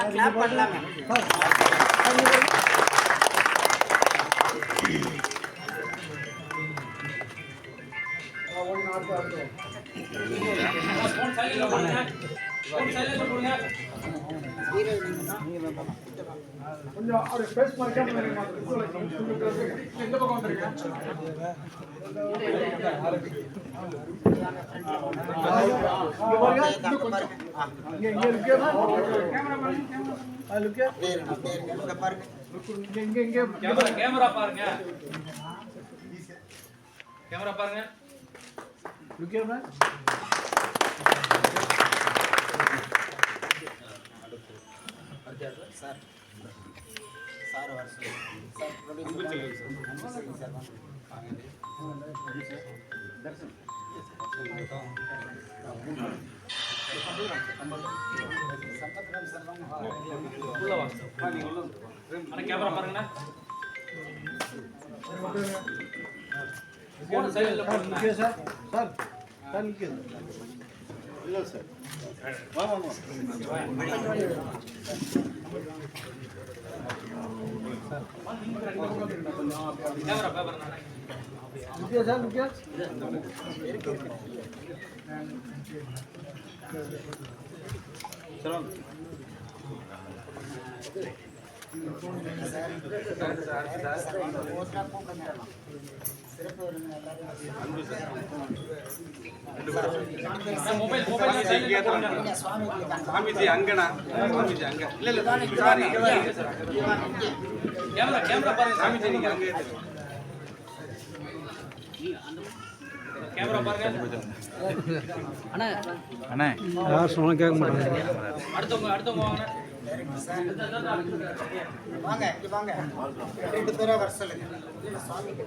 எல்லாம் கிளாப் பண்ணலாங்க கொஞ்சம் அவர் ஸ்பேஸ் மாதிரி இந்த பக்கம் பாருங்க. கொஞ்சம் இங்க இங்க இருக்கு கேமரா பாருங்க கேமரா பாருங்க சார். சார் வர சொல்லுங்க சார் ப்ரொடியூசர் சார்? வாங்க கேமரா பாருங்கண்ணா. சார் சார் சார் இருக்கு கேமரா பேப்பர் இருக்கு சார் இருக்கு ஓட்டா கூப்பிடுங்க சார் விருந்தினர் எல்லாரும் சாமிஜி அங்கண்ணா சாமிஜி அங்க இல்ல இல்ல சாரி கேமரா கேமரா பாருங்க சாமிஜி நீங்க அங்க. கேமரா பாருங்க யார் சொன்னா கேட்க மாட்டாங்க அடுத்தவங்க அடுத்தவங்க வாங்க வாங்க வாங்க. ரெண்டு பேரா வர சொல்லுங்க. சுவாமிக்கு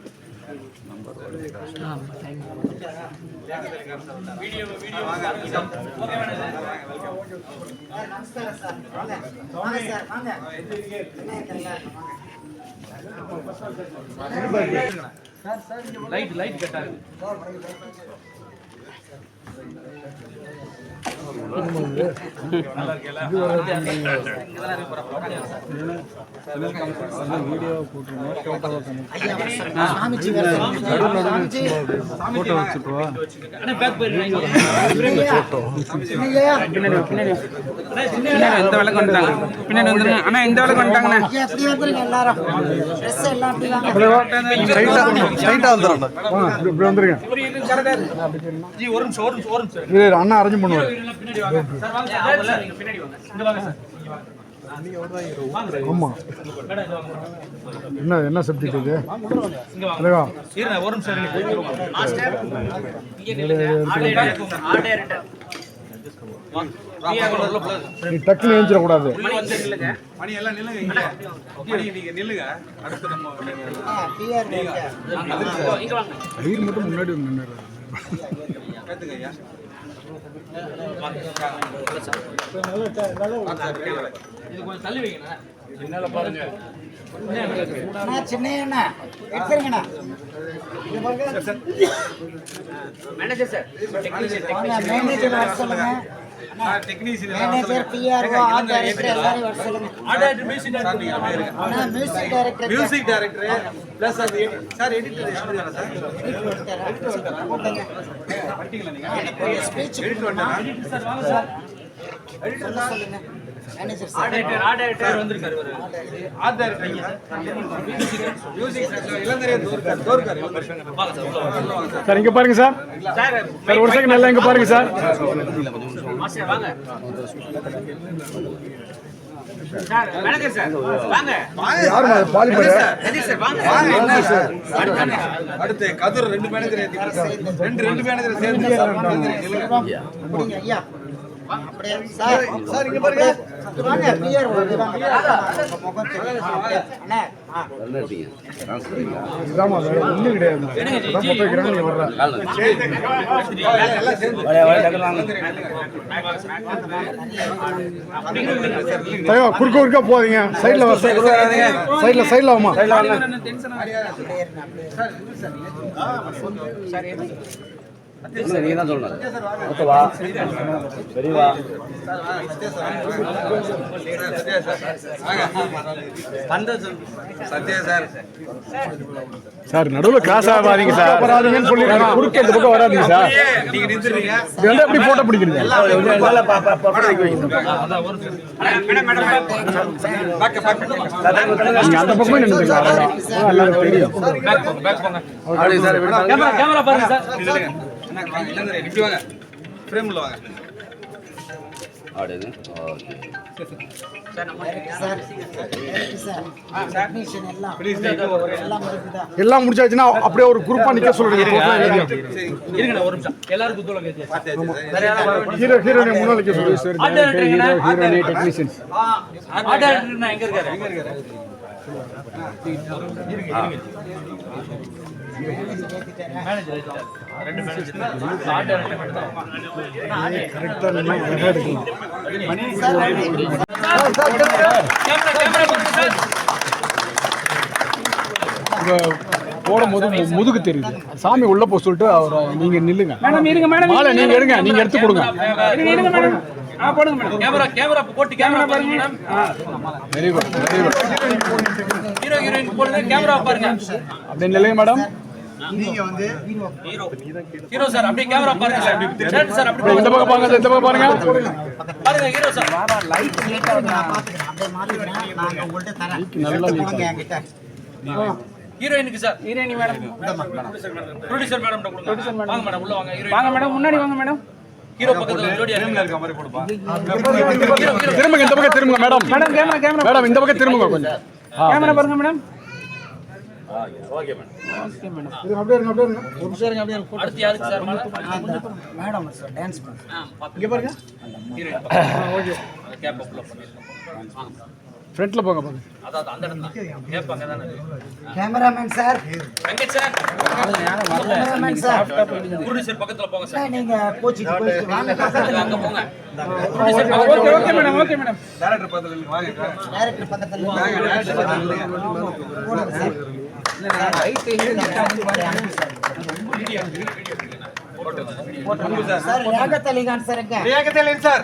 வீடியோ லைட் லைட் கட்டாது ஐயா வர சொல்லுங்க இல்லையா இந்த வேலை கொண்டாங்க பின்னாடி வந்துருங்க அண்ணா இந்த வேலை கொண்டாங்கண்ணா ஐயா அப்படி வந்துருங்க எல்லாரும் ட்ரெஸ் எல்லாம் அப்படி வாங்க ஸ்ட்ரைட்டா வந்துடுறேன் இப்படி வந்துருங்க ஜி ஒரு நிமிஷம் ஒரு நிமிஷம் ஒரு நிமிஷம் இது அண்ணா அரேஞ்ச் பண்ணுவார் பின்னாடி வாங்க சார் வாங்க சார் அவங்கள நீங்க பின்னாடி வாங்க இங்க வாங்க சார் ஆமா என்ன என்ன சப்ஜெக்ட் இது இங்க வாங்க தலைவா இருங்க ஒரு நிமிஷம் நீ டக்குன்னு ஏஞ்சிடக்கூடாது மணி வந்து நில்லுங்க. மணி எல்லாம் நில்லுங்க நீங்க நில்லுங்க. அடுத்து நம்ம பிஆர் இங்க வாங்க. ஐயர் மட்டும் முன்னாடி வந்து நின்னுறாரு. கேத்துங்க ஐயா. இது கொஞ்சம் தள்ளி வைங்கண்ணா அண்ணா சின்ன அண்ணா. எடுத்துருங்கண்ணா. மேனேஜர் சார் மேனேஜர் சொல்லுங்க. மேனேஜர் பிஆர்ஓ ஆர்ட் டைரக்டர் எல்லாரும் வர சொல்லுங்க. Music music director music director plus அது சார் எடிட்டர் எப்படி சார்? பண்ணிட்டீங்களா நீங்க? ஸ்பீச் எடிட்டர் வந்தாரா? சார் வாங்க சார் சொல்ல சொல்லுங்க. சார் இங்க பாருங்க சார் சார் ஒரு செகண்ட் நல்லா இங்க பாருங்க சார்? அடுத்து கதிர் ரெண்டு மேனேஜர் ரெண்டு ரெண்டு மேனேஜர் சேர்ந்து அப்படியே? சார் சார் இங்க பாருங்க. குறுக்க குறுக்க போதீங்க சைடுல வர சைடுல சைடுல வாமா நீங்க தான் சொல்லணும் ஓகேவா சார் சார் நடுவுல கிராஸ் ஆகாதீங்க சார் வராதீங்கன்னு சொல்லிருக்காங்க குறுக்க இந்த பக்கம் வராதீங்க சார் நீங்க நின்றுறீங்க வந்து எப்படி போட்டோ பிடிக்கிறீங்க பாக்க பாக்க நீங்க அந்த பக்கமே நின்றுங்க எல்லாரும் தெரியும். கேமரா கேமரா பாருங்க சார் அண்ணா, வாங்க, இளந்தரை, இப்படி வாங்க. ஃப்ரேம்ல வாங்க. அப்படியே ஓகே. சார் சார் அட்மிஷன் எல்லாம் முடிச்சாச்சுன்னா அப்படியே ஒரு குரூப்பா நிக்க சொல்றீங்க இருங்க ஒரு நிமிஷம். எல்லாருக்கும் தூளம் கேட்டியா ஹீரோ ஹீரோனை நிக்க சொல்லுங்க. எங்க இருக்காரு? போடும்போது முதுகு தெரியுது. சாமி உள்ள போ சொல்லிட்டு அவரை நீங்க நில்லுங்க. மேடம் இருங்க மேடம் மாலை நீங்க எடுங்க நீங்க எடுத்து கொடுங்க. ஆ போடுங்க மேடம். கேமரா கேமரா போட்டு கேமரா பாருங்க madam. Very good very good hero heroine போடுங்க கேமரா பாருங்க. அப்படியே நில்லுங்க மேடம். ஹீரோ. சார் அப்படியே கேமரா பாருங்க சார். சார் அப்படியே இந்த பக்கம் பாருங்க இந்த பக்கம் பாருங்க. பாருங்க ஹீரோ சார். லைட் லேட்டா நான் பாத்துக்கிறேன் அப்படியே மாத்திக்கிறேன் நான் உங்கள்ட்ட தரேன். நல்லா எடுத்து கொடுங்க என்கிட்ட. ஹீரோயினுக்கு சார். ஹீரோயினி மேடம். Producer madam. வாங்க மேடம் உள்ள வாங்க. ஹீரோயின். வாங்க மேடம் முன்னாடி வாங்க மேடம். ஹீரோ பக்கத்துல ஜோடியா ஃப்ரேம்ல இருக்க மாதிரி கொடுப்பா. திரும்புங்க இந்த பக்கம் திரும்புங்க madam. Madam camera camera. Madam இந்த பக்கம் திரும்புங்க கொஞ்சம். கேமரா பாருங்க மேடம். அப்படியே இருங்க அப்படியே இருங்க. ஒரு நிமிஷம் இருங்க அப்படியே இருங்க. அடுத்து யாருக்கு sir madam? Madam sir dance இங்க பாருங்க. ஹீரோயின் கேப் அப்ல பண்ணிருக்கோம் ஃப்ரண்ட்ல போங்க பாருங்க cameraman sir sir cameraman sir பக்கத்துல போங்க சார் சார் நீங்க கோச்சிக்கு போயிட்டு வாங்க அங்க போங்க. Okay okay madam okay madam director பக்கத்துல வாங்க டைரக்டர் பக்கத்துல வாங்க டேரக்டர் பக்கத்துல. போடுங்க சார் சார் கான் சார் எங்க ரியாகத் அலி சார் அண்ணனை பேசி camera madam Riyakat Ali Khan sir வாங்க. Sir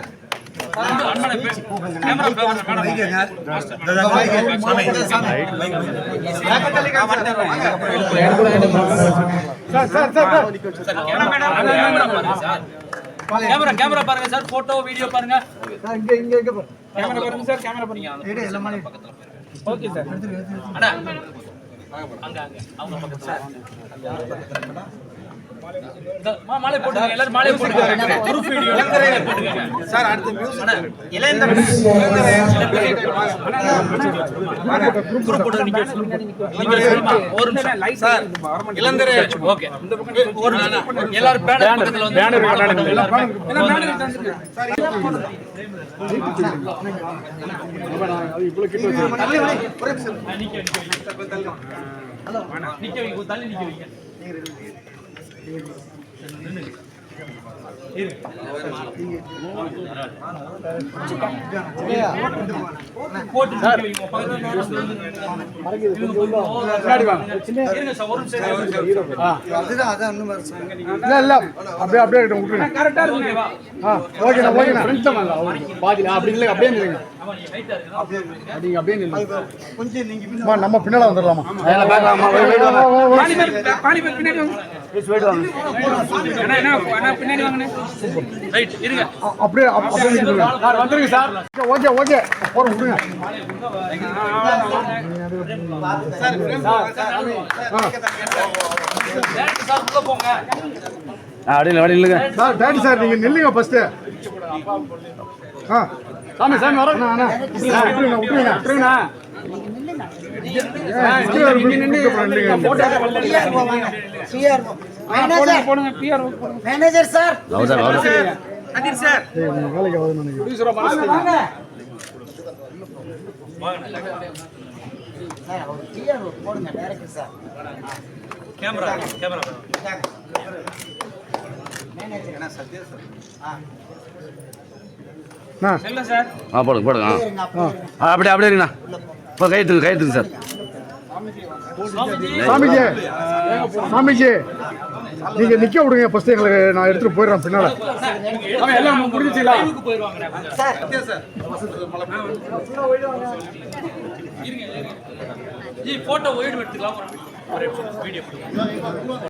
sir sir sir camera camera பாருங்க சார் போட்டோ வீடியோ பாருங்க சார் இங்க இங்க இங்க கேமரா பாருங்க சார் கேமரா பாருங்க ஓகே சார் அண்ணா அங்க அங்க அவங்க பக்கத்துல இந்த மா- மாலை போட்டுங்க எல்லாரும் மாலை போட்டுங்க குரூப் வீடியோ போட்டுங்க சார் அடுத்து மியூசிக் இளையந்தர் குரூப் போட்டு நிக்க வச்சுருமா ஒரு நிமிஷம் சார் இளந்தரே ஓகே ஒரு நிமிஷம் எல்லாரும் பேனர் பக்கத்துல வந்து பேனர் எல்லாம் அது இவ்வளவு கிட்ட வச்சு நிக்க வைங்க தள்ளி நிக்க வைங்க அப்படியே அப்படியே ஆ ஓகேண்ணா ஓகேண்ணா ஃப்ரெண்ட்ஸ் அப்படி இல்லை அப்படியே நில்லுங்க நீங்க அப்படியே நில்லுங்க நம்ம பின்னால வந்துடலாமா அப்படியே. சார் வந்துருங்க சார். ஓகே ஓகே போறோம் விடுங்க அப்படியே அப்படியே இல்லைங்க சார் டேடி சார் நீங்க நில்லுங்க ஃபர்ஸ்ட் ஆ. சாமி சாமி மேனேஜர் போடுங்க சார் சார் சார் போடுங்க sir camera camera manager Sathya sir ஆ ஆ போடுங்க போடுங்க ஆ. அப்படியே ஆ அப்படியே அப்படியே இருங்கண்ணா இப்போ கைத்துங்க கைத்துங்க சார். சாமிஜி சாமிஜி நீங்க நிக்க விடுங்க. ஃபர்ஸ்ட் எங்களுக்கு நான் எடுத்துட்டு போயிடுறேன் பின்னால. போட்டோ ஒயிட் எடுத்துக்கலாம். ஒரு வீடியோ